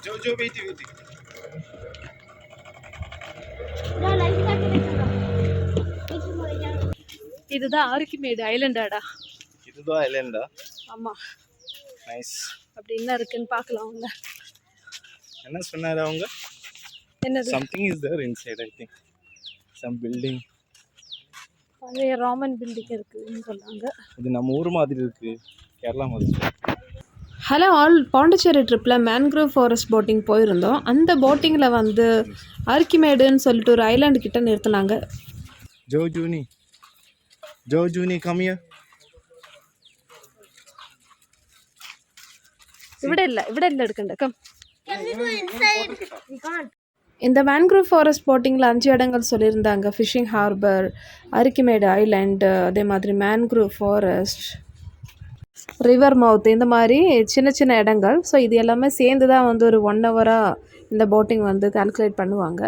जो जो भी थी वो थी இதுதான் ஆர்கிமேடு ஐலண்டாடா இதுதான் ஐலண்டா ஆமா நைஸ் அப்படி என்ன இருக்குன்னு பார்க்கலாம் அவங்க என்ன சொன்னாரு அவங்க என்னது something is there inside I think some building பழைய ராமன் பில்டிங் இருக்குன்னு சொன்னாங்க இது நம்ம ஊர் மாதிரி இருக்கு கேரளா மாதிரி ஹலோ ஆல் பாண்டிச்சேரி ட்ரிப்பில் மேன்க்ரோவ் ஃபாரஸ்ட் போட்டிங் போயிருந்தோம் அந்த போட்டிங்கில் வந்து ஆர்கிமேடுன்னு சொல்லிட்டு ஒரு ஐலாண்டு கிட்ட நிறுத்தினாங்க ஜோ ஜூனி ஜோ ஜூனி கம்மியா ഇവിടെ ഇല്ല ഇവിടെ ഇല്ല എടുക്കണ്ട കം இந்த மேன்க்ரோவ் ஃபாரஸ்ட் போட்டிங்கில் அஞ்சு இடங்கள் சொல்லியிருந்தாங்க ஃபிஷிங் ஹார்பர் அரிக்கிமேடு ஐலாண்டு அதே மாதிரி மேன்க்ரோவ் ஃபாரஸ்ட் ரிவர் மவுத் இந்த மாதிரி சின்ன சின்ன இடங்கள். ஸோ இது எல்லாமே சேர்ந்து தான் வந்து ஒரு ஒன் ஹவராக இந்த போட்டிங் வந்து கால்குலேட் பண்ணுவாங்க.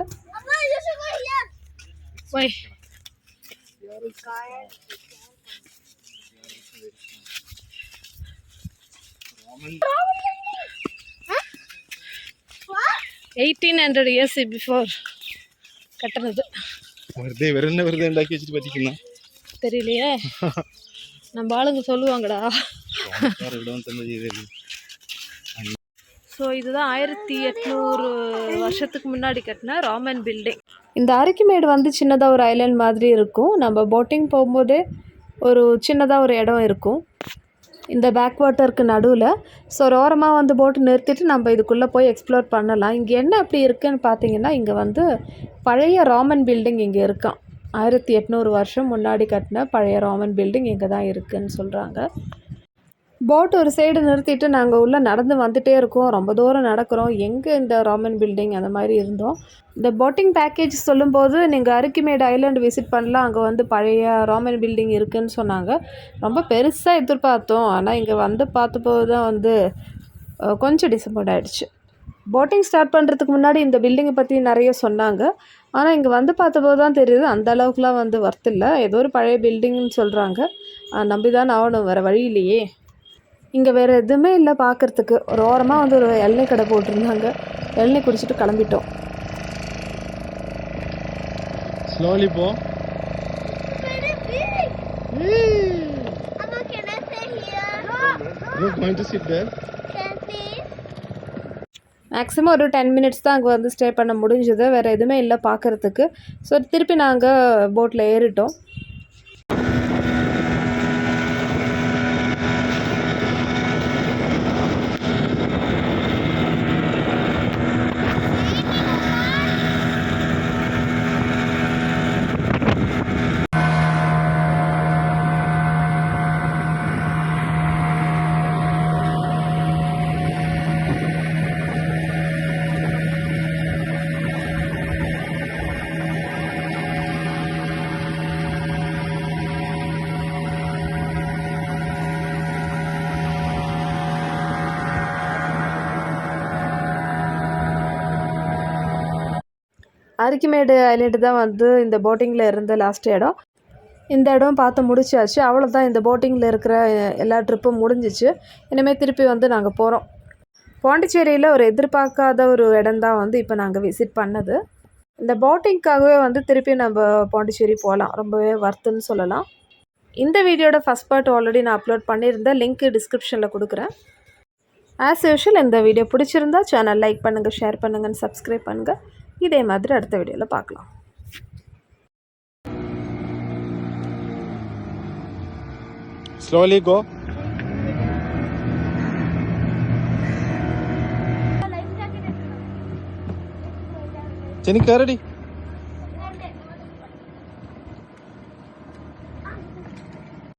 எயிட்டீன் ஹண்ட்ரட் இயர்ஸ் பிஃபோர் கட்டுறது வருதே வேற என்ன வருது தெரியலையே. நம்ம ஆளுங்க சொல்லுவாங்கடா. ஸோ இதுதான் ஆயிரத்தி எட்நூறு வருஷத்துக்கு முன்னாடி கட்டின ராமன் பில்டிங் இந்த அரைக்குமேடு வந்து சின்னதாக ஒரு ஐலாண்ட் மாதிரி இருக்கும். நம்ம போட்டிங் போகும்போதே ஒரு சின்னதாக ஒரு இடம் இருக்கும். இந்த பேக் வாட்டருக்கு நடுவில். ஸோ ரோரமாக ஓரமாக வந்து போட்டு நிறுத்திட்டு நம்ம இதுக்குள்ளே போய் எக்ஸ்ப்ளோர் பண்ணலாம். இங்கே என்ன அப்படி இருக்குன்னு பார்த்தீங்கன்னா இங்கே வந்து பழைய ராமன் பில்டிங் இங்கே இருக்கான் ஆயிரத்தி எட்நூறு வருஷம் முன்னாடி கட்டின பழைய ராமன் பில்டிங் இங்கே தான் இருக்குதுன்னு சொல்கிறாங்க போட் ஒரு சைடு நிறுத்திட்டு நாங்கள் உள்ளே நடந்து வந்துட்டே இருக்கோம். ரொம்ப தூரம் நடக்கிறோம். எங்கே இந்த ராமன் பில்டிங் அந்த மாதிரி இருந்தோம். இந்த போட்டிங் பேக்கேஜ் சொல்லும்போது நீங்கள் அரிக்கிமேடு ஐலாண்டு விசிட் பண்ணலாம். அங்கே வந்து பழைய ராமன் பில்டிங் இருக்குதுன்னு சொன்னாங்க. ரொம்ப பெருசாக எதிர்பார்த்தோம். ஆனால் இங்கே வந்து பார்த்தபோது தான் வந்து கொஞ்சம் டிசப்பாயிண்ட் ஆகிடுச்சு போட்டிங் ஸ்டார்ட் பண்ணுறதுக்கு முன்னாடி இந்த பில்டிங்கை பற்றி நிறைய சொன்னாங்க. ஆனால் இங்கே வந்து பார்த்தபோது தான் தெரியுது. அந்த அளவுக்குலாம் வந்து ஒர்த் இல்லை. ஏதோ ஒரு பழைய பில்டிங்னு சொல்கிறாங்க நம்பி தான் ஆகணும். வேறு வழி இல்லையே. இங்கே வேறு எதுவுமே இல்லை பார்க்குறதுக்கு ஒரு ஓரமாக வந்து ஒரு எண்ணெய் கடை போட்டிருந்தாங்க எண்ணெய் குடிச்சிட்டு கிளம்பிட்டோம் ஸ்லோலி போ? மேக்ஸிமம் ஒரு டென் மினிட்ஸ் தான் அங்கே வந்து ஸ்டே பண்ண முடிஞ்சது வேறு எதுவுமே இல்லை பார்க்குறதுக்கு ஸோ திருப்பி நாங்கள் போட்டில் ஏறிட்டோம் அரிக்கிமேடு ஐலேண்டு தான் வந்து இந்த போட்டிங்கில் இருந்த லாஸ்ட் இடம். இந்த இடம் பார்த்து முடிச்சாச்சு. அவ்வளோதான் இந்த போட்டிங்கில் இருக்கிற எல்லா ட்ரிப்பும் முடிஞ்சிச்சு. இனிமேல் திருப்பி வந்து நாங்கள் போகிறோம் பாண்டிச்சேரியில் ஒரு எதிர்பார்க்காத ஒரு இடம் தான் வந்து இப்போ நாங்கள் விசிட் பண்ணது. இந்த போட்டிங்க்காகவே வந்து திருப்பி நம்ம பாண்டிச்சேரி போகலாம் ரொம்பவே வர்த்துன்னு சொல்லலாம். இந்த வீடியோட ஃபஸ்ட் பார்ட் ஆல்ரெடி நான் அப்லோட் பண்ணியிருந்தேன். லிங்க் டிஸ்கிரிப்ஷனில் கொடுக்குறேன். ஆஸ் யூஷுவல் இந்த வீடியோ பிடிச்சிருந்தா சேனல் லைக் பண்ணுங்கள் ஷேர் பண்ணுங்கள் சப்ஸ்கிரைப் பண்ணுங்கள் இதே மாதிரி அடுத்த வீடியோவில் பார்க்கலாம் ஸ்லோலி கோ ചെനി കയറടി